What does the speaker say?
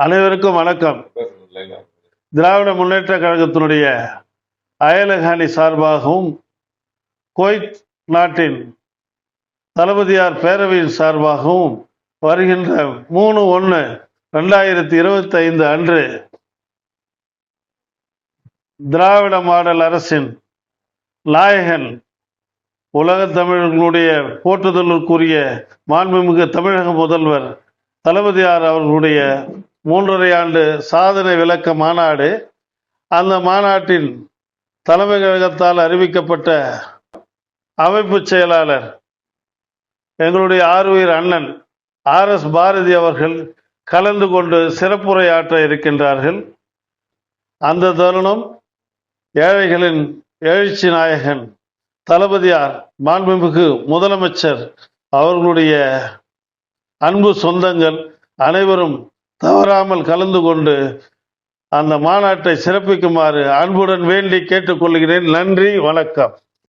அனைவருக்கும் வணக்கம். திராவிட முன்னேற்ற கழகத்தினுடைய அயலகாணி சார்பாகவும் குவைத் நாட்டின் தளபதியார் பேரவையின் சார்பாகவும் வருகின்ற மூணு ஒன்று ரெண்டாயிரத்தி இருபத்தி ஐந்து அன்று திராவிட மாடல் அரசின் நாயகன் உலகத் தமிழர்களுடைய போற்றுதலுக்குரிய மாண்புமிகு தமிழக முதல்வர் தளபதியார் அவர்களுடைய மூன்றரை ஆண்டு சாதனை விளக்க மாநாடு அந்த மாநாட்டின் தலைமை கழகத்தால் அறிவிக்கப்பட்ட அமைப்பு செயலாளர் எங்களுடைய ஆறுயிர் அண்ணன் ஆர் எஸ் பாரதி அவர்கள் கலந்து கொண்டு சிறப்புரையாற்ற இருக்கின்றார்கள். அந்த தருணம் ஏழைகளின் எழுச்சி நாயகன் தளபதியார் மாண்புமிகு முதலமைச்சர் அவர்களுடைய அன்பு சொந்தங்கள் அனைவரும் தவறாமல் கலந்து கொண்டு அந்த மாநாட்டை சிறப்பிக்குமாறு அன்புடன் வேண்டி கேட்டுக்கொள்கிறேன். நன்றி வணக்கம்.